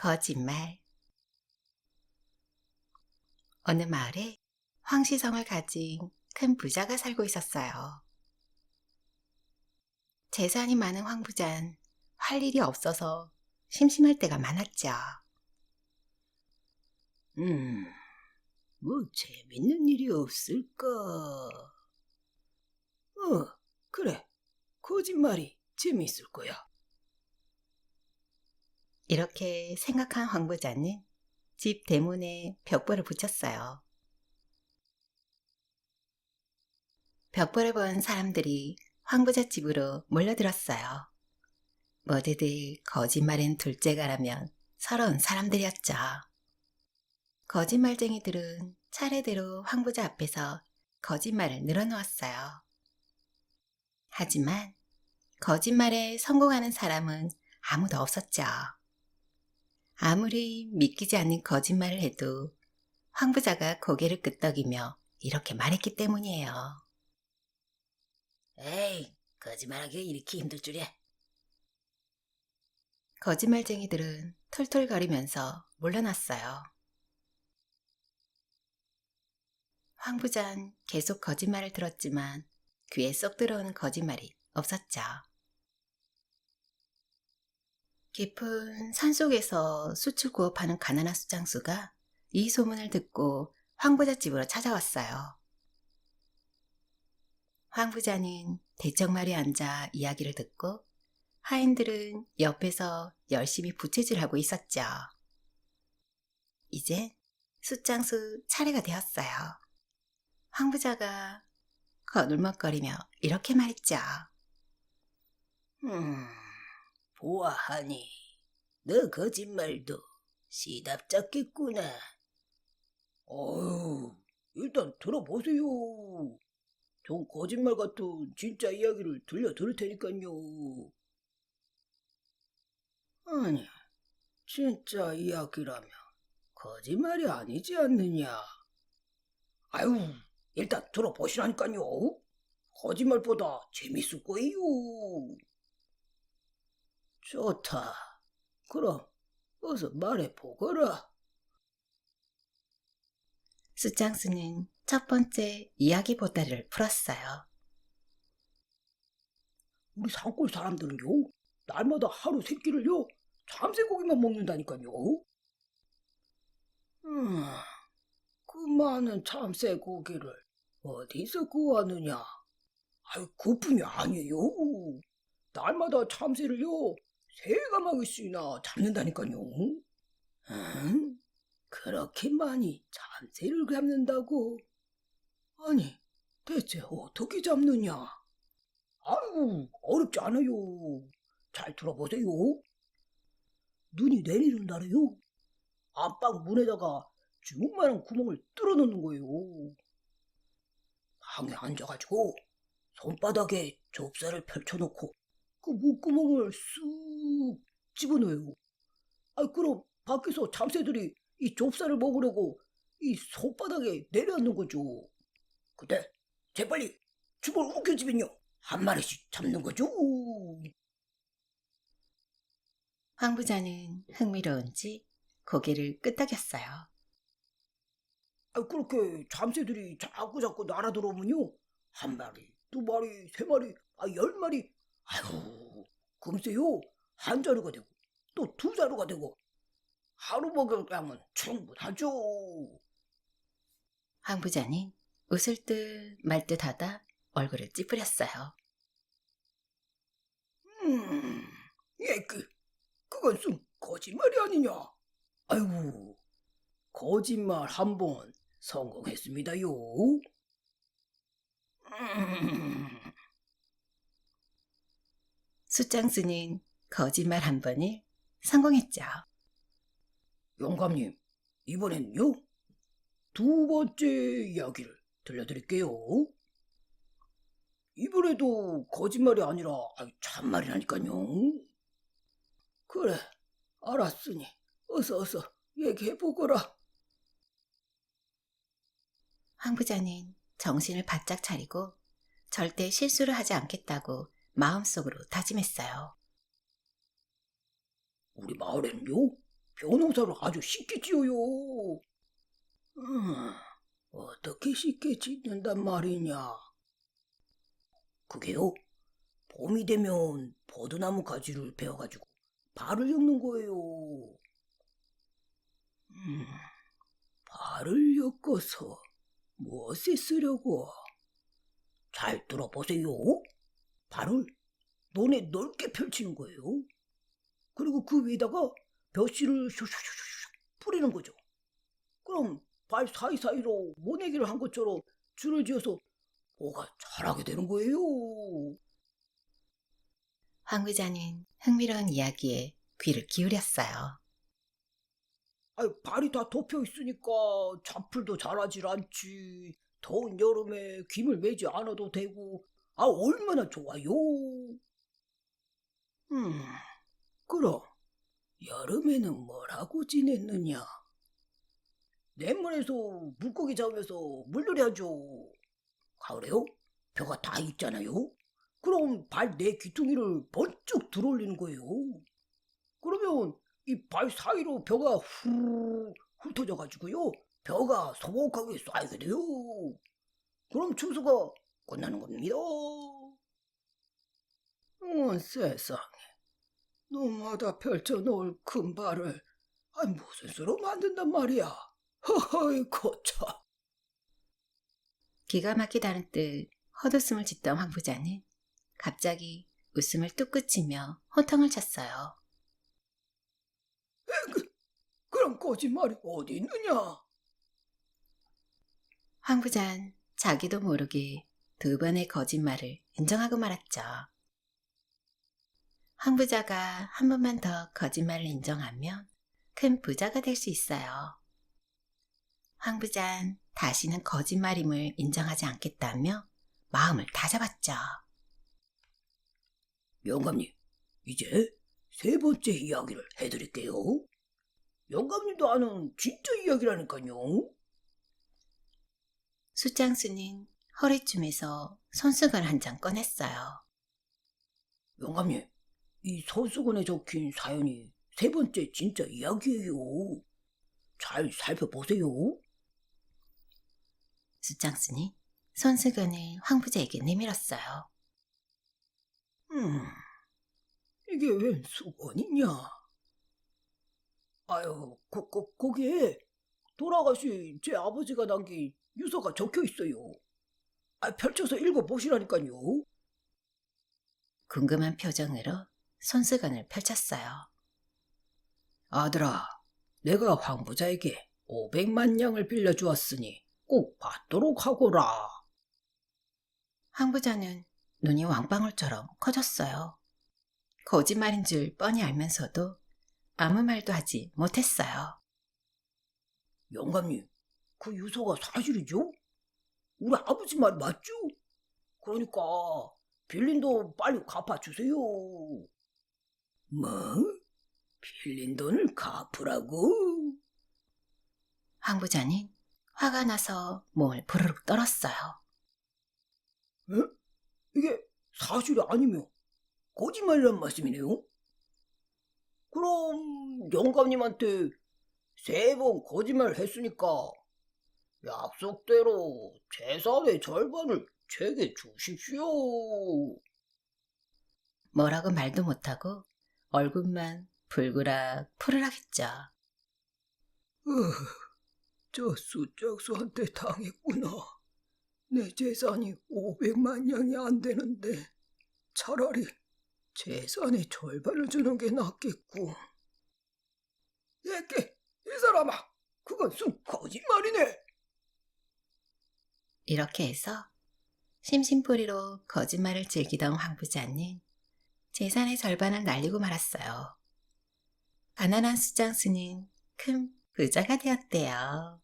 거짓말. 어느 마을에 황시성을 가진 큰 부자가 살고 있었어요. 재산이 많은 황부자는 할 일이 없어서 심심할 때가 많았죠. 음, 뭐 재밌는 일이 없을까? 어, 그래. 거짓말이 재밌을 거야. 이렇게 생각한 황부자는 집 대문에 벽보를 붙였어요. 벽보를 본 사람들이 황부자 집으로 몰려들었어요. 모두들 거짓말엔 둘째가라면 서러운 사람들이었죠. 거짓말쟁이들은 차례대로 황부자 앞에서 거짓말을 늘어놓았어요. 하지만 거짓말에 성공하는 사람은 아무도 없었죠. 아무리 믿기지 않는 거짓말을 해도 황부자가 고개를 끄덕이며 이렇게 말했기 때문이에요. 에이, 거짓말하기 이렇게 힘들 줄이야. 거짓말쟁이들은 툴툴거리면서 물러났어요. 황부자는 계속 거짓말을 들었지만 귀에 쏙 들어오는 거짓말이 없었죠. 깊은 산속에서 구워 파는 가난한 숫장수가 이 소문을 듣고 황부자 집으로 찾아왔어요. 황부자는 대청마루에 앉아 이야기를 듣고 하인들은 옆에서 열심히 부채질하고 있었죠. 이제 숫장수 차례가 되었어요. 황부자가 거들먹거리며 이렇게 말했죠. 음, 보아하니, 너 거짓말도 시답잡겠구나. 어휴, 일단 들어보세요. 전 거짓말 같은 진짜 이야기를 들려 들을 테니까요. 아니, 진짜 이야기라면 거짓말이 아니지 않느냐. 아유, 일단 들어보시라니까요. 거짓말보다 재밌을 거예요. 좋다. 그럼 어서 말해 보거라. 숫장수는 첫 번째 이야기 보따리를 풀었어요. 우리 산골 사람들은요, 날마다 하루 세 끼를요, 참새고기만 먹는다니까요. 음, 그 많은 참새고기를 어디서 구하느냐? 아유, 그뿐이 아니에요. 날마다 참새를요, 세 가마귀씩이나 잡는다니까요. 응? 그렇게 많이 참새를 잡는다고? 아니, 대체 어떻게 잡느냐? 아유, 어렵지 않아요. 잘 들어보세요. 눈이 내리는 날에요. 안방 문에다가 주먹만한 구멍을 뚫어 놓는 거예요. 방에 앉아가지고 손바닥에 좁쌀을 펼쳐놓고 그 목구멍을 쑥 집어넣어요. 아, 그럼 밖에서 참새들이 이 좁쌀을 먹으려고 이 손바닥에 내려앉는 거죠. 근데 재빨리 주먹을 움켜쥐면요. 한 마리씩 잡는 거죠. 황부자는 흥미로운지 고개를 끄덕였어요. 아, 그렇게 잠새들이 자꾸 자꾸 날아 들어오면요. 한 마리, 두 마리, 세 마리, 아, 열 마리. 아유, 금세요. 한 자루가 되고, 또 두 자루가 되고, 하루 먹을 양은 충분하죠. 황 부자는 웃을 듯 말 듯 하다 얼굴을 찌푸렸어요. 음, 예, 그, 그건 좀 거짓말이 아니냐. 아이고, 거짓말 한 번 성공했습니다요. 음, 숫장수는 거짓말 한 번을 성공했죠. 영감님, 이번엔요? 두 번째 이야기를 들려드릴게요. 이번에도 거짓말이 아니라 아유, 참말이라니까요. 그래, 알았으니 어서 어서 얘기해보거라. 황 부자는 정신을 바짝 차리고 절대 실수를 하지 않겠다고 마음속으로 다짐했어요. 우리 마을에는요, 변호사를 아주 쉽게 지어요. 음, 어떻게 쉽게 짓는단 말이냐? 그게요, 봄이 되면 버드나무 가지를 베어가지고 발을 엮는 거예요. 음, 발을 엮어서 무엇에 쓰려고? 잘 들어보세요. 발을 논에 넓게 펼치는 거예요. 그리고 그 위에다가 벼씨를 슉슉슉슉 뿌리는 거죠. 그럼 발 사이사이로 모내기를 한 것처럼 줄을 지어서 뭐가 자라게 되는 거예요. 황 부자는 흥미로운 이야기에 귀를 기울였어요. 아, 발이 다 덮여 있으니까 잡풀도 자라질 않지. 더운 여름에 김을 매지 않아도 되고, 아, 얼마나 좋아요. 음, 그럼, 여름에는 뭘 하고 지냈느냐? 냇물에서 물고기 잡으면서 물놀이 하죠. 가을에요? 벼가 다 있잖아요. 그럼 발 내 귀퉁이를 번쩍 들어올리는 거예요. 그러면 이 발 사이로 벼가 후 훑어져가지고요. 벼가 소복하게 쌓이게 돼요. 그럼 추수가 끝나는 겁니다. 어, 세상에. 눈마다 펼쳐놓을 큰 발을 아, 무슨 수로 만든단 말이야. 허허이 거참. 기가 막히다는 뜻 헛웃음을 짓던 황 부자는 갑자기 웃음을 뚝 그치며 호통을 쳤어요. 그럼 거짓말이 어디 있느냐? 황 부자는 자기도 모르게 두 번의 거짓말을 인정하고 말았죠. 황 부자가 한 번만 더 거짓말을 인정하면 큰 부자가 될 수 있어요. 황 부자는 다시는 거짓말임을 인정하지 않겠다며 마음을 다잡았죠. 영감님, 이제 세 번째 이야기를 해드릴게요. 영감님도 아는 진짜 이야기라니까요. 숫장수는 허리춤에서 손수건 한 장 꺼냈어요. 영감님, 이 서수건에 적힌 사연이 세 번째 진짜 이야기예요. 잘 살펴보세요. 숫장수는 손수건을 황 부자에게 내밀었어요. 음, 이게 웬 수건이냐? 아유, 거, 거, 거기에 돌아가신 제 아버지가 남긴 유서가 적혀 있어요. 아, 펼쳐서 읽어보시라니까요. 궁금한 표정으로 손수건을 펼쳤어요. 아들아, 내가 황 부자에게 500만 양을 빌려주었으니 꼭 받도록 하거라. 황 부자는 눈이 왕방울처럼 커졌어요. 거짓말인 줄 뻔히 알면서도 아무 말도 하지 못했어요. 영감님, 그 유서가 사실이죠? 우리 아버지 말 맞죠? 그러니까 빌린 돈 빨리 갚아주세요. 뭐? 빌린 돈을 갚으라고? 황 부자는 화가 나서 몸을 부르륵 떨었어요. 에? 이게 사실이 아니면 거짓말이란 말씀이네요? 그럼 영감님한테 세 번 거짓말 했으니까 약속대로 재산의 절반을 제게 주십시오. 뭐라고 말도 못하고 얼굴만 불그락 푸르락 했죠. 으, 저 숫장수한테 당했구나. 내 재산이 500만 양이 안 되는데 차라리 재산의 절반을 주는 게 낫겠고. 얘께 이 사람아, 그건 쑥 거짓말이네. 이렇게 해서 심심풀이로 거짓말을 즐기던 황 부자는 재산의 절반을 날리고 말았어요. 가난한 수장수는 큰 부자가 되었대요.